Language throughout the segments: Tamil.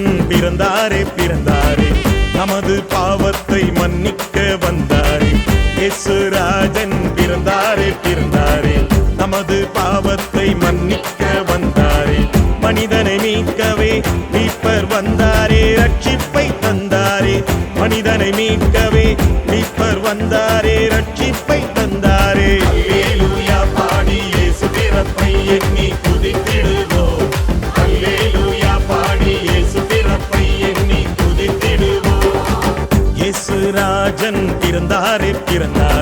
பிறந்தாரே பிறந்தாரே. நமது பாவத்தை மன்னிக்க வந்தாரே. இயேசுராஜன் பிறந்தாரே பிறந்தாரே. நமது பாவத்தை மன்னிக்க வந்தாரே. மனிதனை மீட்கவே மீட்பர் வந்தாரே ரட்சிப்பை தந்தாரே. மனிதனை மீட்கவே மீட்பர் வந்தாரே ரட்சிப்பை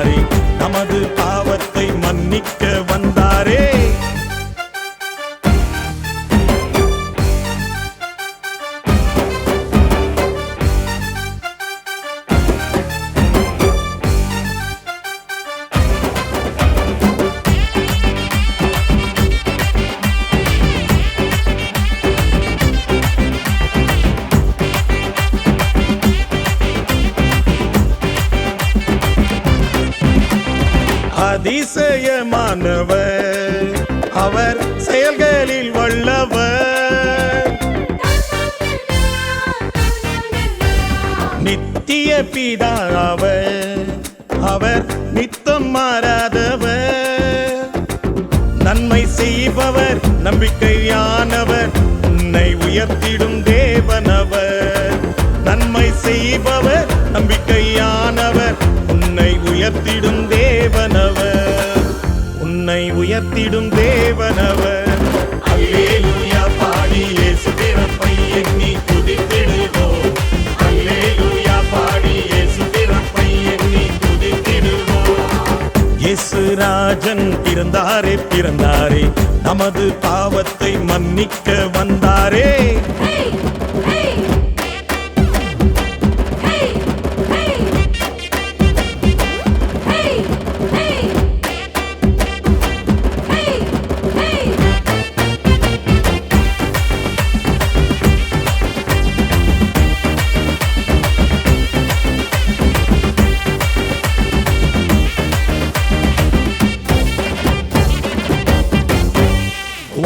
மாறி நமது பாவ அதிசயமானவர். அவர் செயல்களில் வல்லவர். நித்திய பிதா அவர் அவர் நித்தம் மாறாதவர். நன்மை செய்பவர் நம்பிக்கையானவர். உன்னை உயர்த்திடும் உயர்த்திடும் தேவனவர் அல்லேலூயா பாடி இயேசு பிறப்பை எண்ணி துதித்திடுவோம் அல்லேலூயா பாடி இயேசு பிறப்பை எண்ணி துதித்திடுவோம் இயேசு ராஜன் பிறந்தாரே பிறந்தாரே நமது பாவத்தை மன்னிக்க வந்தாரே! Hey!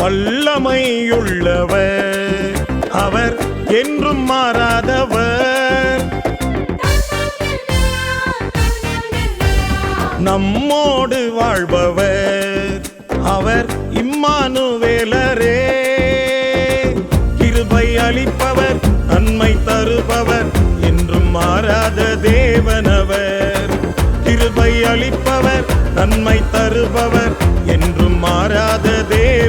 வல்லமையுள்ளவர். அவர் என்றும் மாறாதவர். நம்மோடு வாழ்பவர். அவர் இம்மானுவேலரே. கிருபை அளிப்பவர் நன்மை தருபவர் என்றும் மாறாத தேவனவர். கிருபை அளிப்பவர் நன்மை தருபவர் என்றும் மாறாத தேவ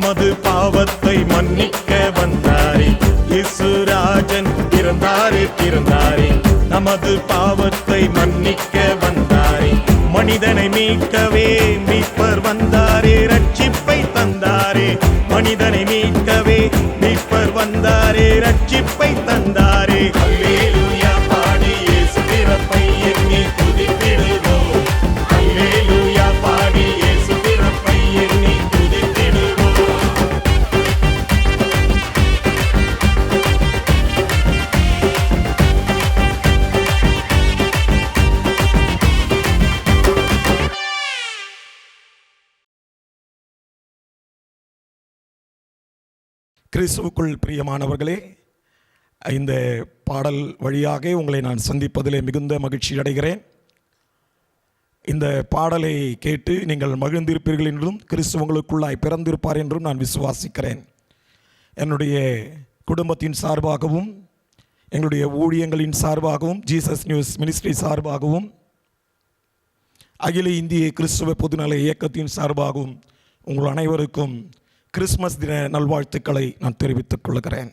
நமது பாவத்தை மன்னிக்க வந்தாரே. இசுராஜன் பிறந்தாரே பிறந்தாரே. நமது பாவத்தை மன்னிக்க வந்தாரே. மனிதனை மீட்கவே மீட்பர் வந்தாரே. ரட்சிப்பை தந்தாரே. மனிதனை மீட்கவே மீட்பர் வந்தாரே. ரட்சிப்பை தந்தாரே. அல்லேலூயா. கிறிஸ்துவுக்குள் பிரியமானவர்களே இந்த பாடல் வழியாக உங்களை நான் சந்திப்பதிலே மிகுந்த மகிழ்ச்சி அடைகிறேன். இந்த பாடலை கேட்டு நீங்கள் மகிழ்ந்திருப்பீர்கள் என்றும் கிறிஸ்துவங்களுக்குள்ளாய் பிறந்திருப்பார் என்றும் நான் விசுவாசிக்கிறேன். என்னுடைய குடும்பத்தின் சார்பாகவும் எங்களுடைய ஊழியங்களின் சார்பாகவும் ஜீசஸ் நியூஸ் மினிஸ்ட்ரி சார்பாகவும் அகில இந்திய கிறிஸ்துவ பொதுநல இயக்கத்தின் சார்பாகவும் உங்கள் அனைவருக்கும் கிறிஸ்மஸ் தின நல்வாழ்த்துக்களை நான் தெரிவித்துக் கொள்கிறேன்.